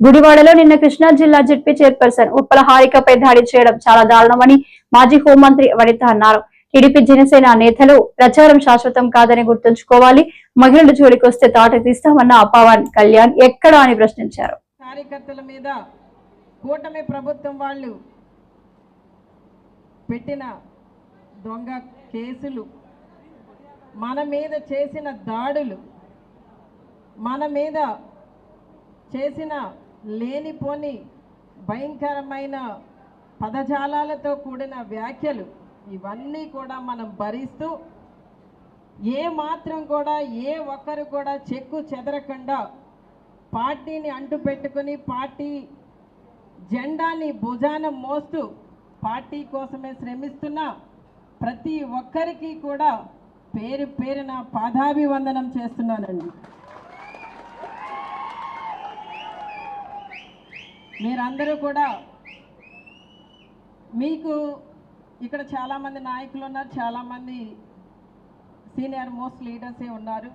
గుడివాడలో నిన్న కృష్ణా జిల్లా జడ్పీ చైర్పర్సన్ ఉప్పల హారికపై దాడి చేయడం చాలా దారుణమని మాజీ హోంమంత్రి వనిత అన్నారు. టీడీపీ జనసేన నేతలు ప్రచారం శాశ్వతం కాదని గుర్తుంచుకోవాలి. మహిళలు జోలికొస్తే తాట తీస్తామన్న పవన్ కళ్యాణ్ ఎక్కడా అని ప్రశ్నించారు. కార్యకర్తల మీద కూటమి ప్రభుత్వం వాళ్ళు పెట్టిన దొంగ కేసులు మన మీద చేసిన దాడులు మన మీద చేసిన లేనిపోని భయంకరమైన పదజాలాలతో కూడిన వ్యాఖ్యలు ఇవన్నీ కూడా మనం భరిస్తూ ఏ మాత్రం కూడా ఏ ఒక్కరు కూడా చెక్కు చెదరకుండా పార్టీని అంటు పెట్టుకుని పార్టీ జెండాని భుజాన మోస్తూ పార్టీ కోసమే శ్రమిస్తున్న ప్రతి ఒక్కరికి కూడా పేరు పేరున పాదాభివందనం చేస్తున్నానండి. మీరందరూ కూడా మీకు ఇక్కడ చాలామంది నాయకులు ఉన్నారు చాలామంది సీనియర్ మోస్ట్ లీడర్సే ఉన్నారు.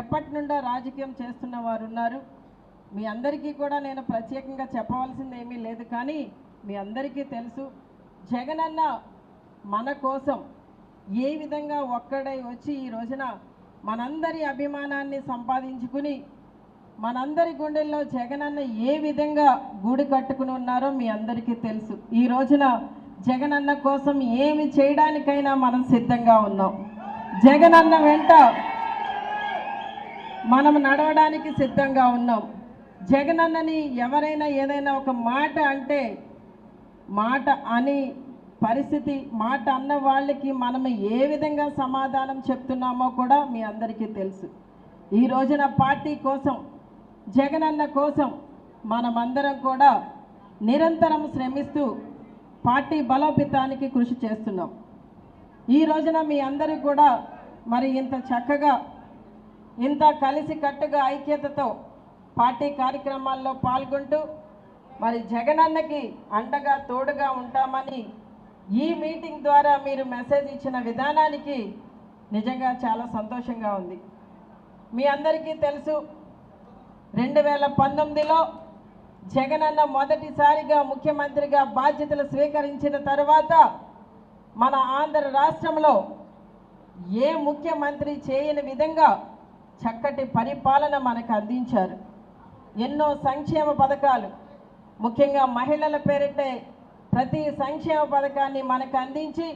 ఎప్పటి నుండో రాజకీయం చేస్తున్న వారు ఉన్నారు. మీ అందరికీ కూడా నేను ప్రత్యేకంగా చెప్పవలసింది ఏమీ లేదు కానీ మీ అందరికీ తెలుసు జగనన్న మన కోసం ఏ విధంగా ఒక్కడై వచ్చి ఈ రోజున మనందరి అభిమానాన్ని సంపాదించుకుని మనందరి గుండెల్లో జగనన్న ఏ విధంగా గూడు కట్టుకుని ఉన్నారో మీ అందరికీ తెలుసు. ఈ రోజున జగనన్న కోసం ఏమి చేయడానికైనా మనం సిద్ధంగా ఉన్నాం. జగనన్న వెంట మనం నడవడానికి సిద్ధంగా ఉన్నాం. జగనన్నని ఎవరైనా ఏదైనా ఒక మాట అంటే మాట అని పరిస్థితి మాట అన్న వాళ్ళకి మనం ఏ విధంగా సమాధానం చెప్తున్నామో కూడా మీ అందరికీ తెలుసు. ఈ రోజున పార్టీ కోసం జగనన్న కోసం మనమందరం కూడా నిరంతరం శ్రమిస్తూ పార్టీ బలోపేతానికి కృషి చేస్తున్నాం. ఈ రోజున మీ అందరూ కూడా మరి ఇంత చక్కగా ఇంత కలిసి కట్టుగా ఐక్యతతో పార్టీ కార్యక్రమాల్లో పాల్గొంటూ మరి జగనన్నకి అండగా తోడుగా ఉంటామని ఈ మీటింగ్ ద్వారా మీరు మెసేజ్ ఇచ్చిన విధానానికి నిజంగా చాలా సంతోషంగా ఉంది. మీ అందరికీ తెలుసు రెండు వేల పంతొమ్మిదిలో జగనన్న మొదటిసారిగా ముఖ్యమంత్రిగా బాధ్యతలు స్వీకరించిన తర్వాత మన ఆంధ్ర రాష్ట్రంలో ఏ ముఖ్యమంత్రి చేయని విధంగా చక్కటి పరిపాలన మనకు అందించారు. ఎన్నో సంక్షేమ పథకాలు ముఖ్యంగా మహిళల పేరిటే ప్రతి సంక్షేమ పథకాన్ని మనకు అందించి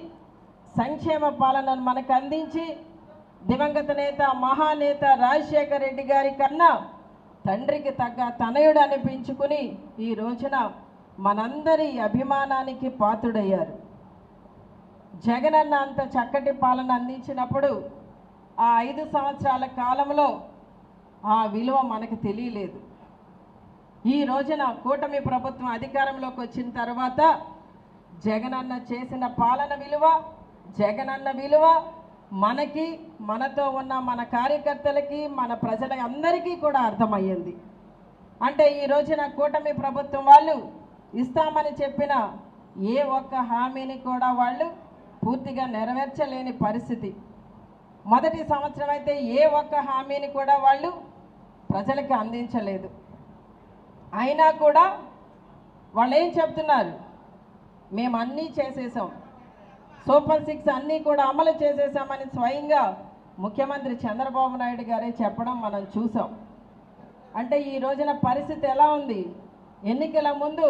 సంక్షేమ పాలనను మనకు అందించి దివంగత నేత మహానేత రాజశేఖర రెడ్డి గారి కన్నా తండ్రికి తగ్గ తనయుడు అనిపించుకుని ఈ రోజున మనందరి అభిమానానికి పాత్రుడయ్యారు. జగనన్న అంత చక్కటి పాలన అందించినప్పుడు ఆ ఐదు సంవత్సరాల కాలంలో ఆ విలువ మనకు తెలియలేదు. ఈ రోజున కూటమి ప్రభుత్వం అధికారంలోకి వచ్చిన తర్వాత జగనన్న చేసిన పాలన విలువ జగనన్న విలువ మనకి మనతో ఉన్న మన కార్యకర్తలకి మన ప్రజల అందరికీ కూడా అర్థమయ్యింది. అంటే ఈ రోజున కూటమి ప్రభుత్వం వాళ్ళు ఇస్తామని చెప్పిన ఏ ఒక్క హామీని కూడా వాళ్ళు పూర్తిగా నెరవేర్చలేని పరిస్థితి. మొదటి సంవత్సరం అయితే ఏ ఒక్క హామీని కూడా వాళ్ళు ప్రజలకు అందించలేదు. అయినా కూడా వాళ్ళు ఏం చెప్తున్నారు? మేము అన్నీ చేసేసాం. సూపర్ సిక్స్ అన్నీ కూడా అమలు చేసేసామని స్వయంగా ముఖ్యమంత్రి చంద్రబాబు నాయుడు గారే చెప్పడం మనం చూసాం. అంటే ఈ రోజున పరిస్థితి ఎలా ఉంది? ఎన్నికల ముందు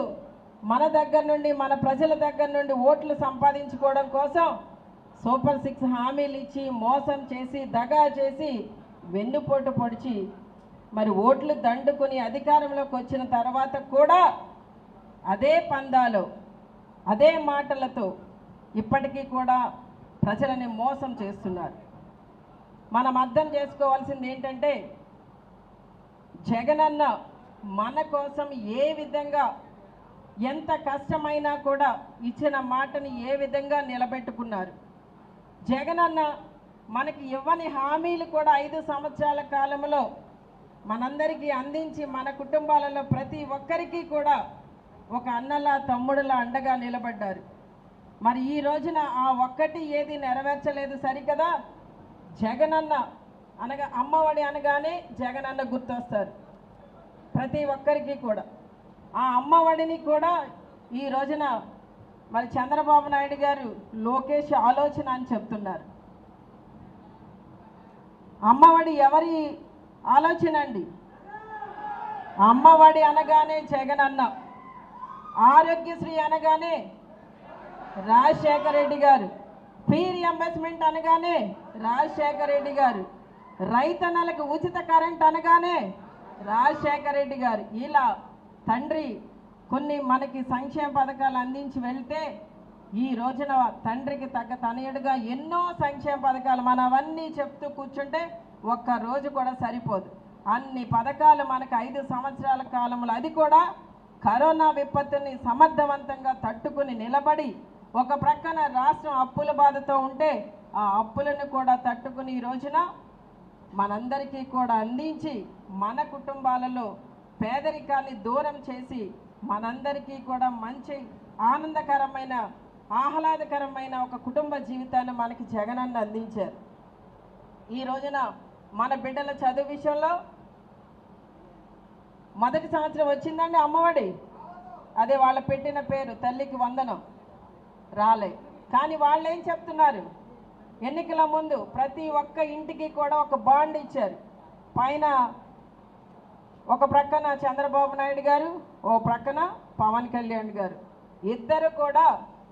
మన దగ్గర నుండి మన ప్రజల దగ్గర నుండి ఓట్లు సంపాదించుకోవడం కోసం సూపర్ సిక్స్ హామీలు ఇచ్చి మోసం చేసి దగా చేసి వెన్నుపోటు పొడిచి మరి ఓట్లు దండుకుని అధికారంలోకి వచ్చిన తర్వాత కూడా అదే పందాలు అదే మాటలతో ఇప్పటికీ కూడా ప్రజలని మోసం చేస్తున్నారు. మనం అర్థం చేసుకోవాల్సింది ఏంటంటే జగనన్న మన కోసం ఏ విధంగా ఎంత కష్టమైనా కూడా ఇచ్చిన మాటని ఏ విధంగా నిలబెట్టుకున్నారు. జగనన్న మనకి ఇవ్వని హామీలు కూడా ఐదు సంవత్సరాల కాలంలో మనందరికీ అందించి మన కుటుంబాలలో ప్రతి ఒక్కరికి కూడా ఒక అన్నలా తమ్ముడులా అండగా నిలబడ్డారు. మరి ఈ రోజున ఆ ఒక్కటి ఏది నెరవేర్చలేదు సరికదా? జగనన్న అనగా అమ్మఒడి అనగానే జగనన్న గుర్తొస్తారు. ప్రతి ఒక్కరికి కూడా. ఆ అమ్మఒడిని కూడా ఈ రోజున మరి చంద్రబాబు నాయుడు గారు లోకేష్ ఆలోచన అని చెప్తున్నారు. అమ్మఒడి ఎవరి ఆలోచన అండి? అమ్మఒడి అనగానే జగన్ అన్న ఆరోగ్యశ్రీ అనగానే రాజశేఖర రెడ్డి గారు. ఫీ రియంబర్స్మెంట్ అనగానే రాజశేఖర రెడ్డి గారు. రైతన్నలకు ఉచిత కరెంట్ అనగానే రాజశేఖర రెడ్డి గారు. ఇలా తండ్రి కొన్ని మనకి సంక్షేమ పథకాలు అందించి వెళ్తే ఈ రోజున తండ్రికి తగ్గ తనయుడుగా ఎన్నో సంక్షేమ పథకాలు మనం అవన్నీ చెప్తూ కూర్చుంటే ఒక్క రోజు కూడా సరిపోదు. అన్ని పథకాలు మనకు ఐదు సంవత్సరాల కాలంలో అది కూడా కరోనా విపత్తుని సమర్థవంతంగా తట్టుకుని నిలబడి ఒక ప్రక్కన రాష్ట్రం అప్పుల బాధతో ఉంటే ఆ అప్పులను కూడా తట్టుకుని ఈ రోజున మనందరికీ కూడా అందించి మన కుటుంబాలలో పేదరికాన్ని దూరం చేసి మనందరికీ కూడా మంచి ఆనందకరమైన ఆహ్లాదకరమైన ఒక కుటుంబ జీవితాన్ని మనకి జగనన్న అందించారు. ఈ రోజున మన బిడ్డల చదువు విషయంలో మొదటి సంవత్సరం వచ్చిందండి అమ్మఒడి? అదే వాళ్ళ పెట్టిన పేరు తల్లికి వందనం. రాలే. కానీ వాళ్ళు ఏం చెప్తున్నారు? ఎన్నికల ముందు ప్రతి ఒక్క ఇంటికి కూడా ఒక బాండ్ ఇచ్చారు. పైన ఒక ప్రక్కన చంద్రబాబు నాయుడు గారు ఓ ప్రక్కన పవన్ కళ్యాణ్ గారు. ఇద్దరు కూడా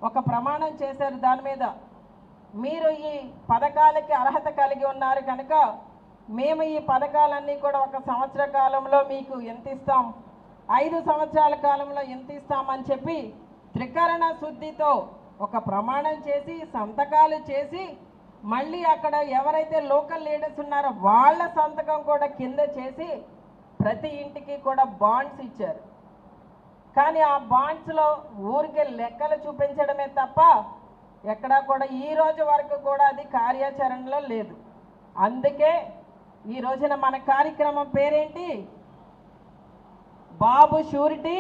ఒక ప్రమాణం చేశారు దాని మీద. మీరు ఈ పథకాలకి అర్హత కలిగి ఉన్నారు కనుక మేము ఈ పథకాలన్నీ కూడా ఒక సంవత్సర కాలంలో మీకు ఎంత ఇస్తాం? ఐదు సంవత్సరాల కాలంలో ఎంత ఇస్తామని చెప్పి త్రికరణ శుద్ధితో ఒక ప్రమాణం చేసి సంతకాలు చేసి మళ్ళీ అక్కడ ఎవరైతే లోకల్ లీడర్స్ ఉన్నారో వాళ్ళ సంతకం కూడా కింద చేసి ప్రతి ఇంటికి కూడా బాండ్స్ ఇచ్చారు. కానీ ఆ బాండ్స్లో ఊరికే లెక్కలు చూపించడమే తప్ప ఎక్కడా కూడా ఈ రోజు వరకు కూడా అది కార్యాచరణలో లేదు. అందుకే ఈ రోజున మన కార్యక్రమం పేరేంటి? బాబు షూరిటీ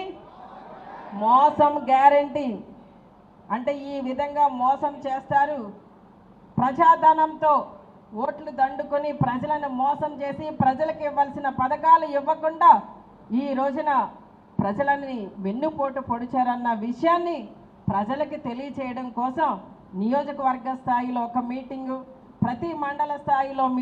మోసం గ్యారంటీ. అంటే ఈ విధంగా మోసం చేస్తారు. ప్రజాధనంతో ఓట్లు దండుకొని ప్రజలను మోసం చేసి ప్రజలకు ఇవ్వాల్సిన పథకాలు ఇవ్వకుండా ఈ రోజున ప్రజలని వెన్నుపోటు పొడిచారన్న విషయాన్ని ప్రజలకి తెలియచేయడం కోసం నియోజకవర్గ స్థాయిలో ఒక మీటింగు ప్రతి మండల స్థాయిలో మీ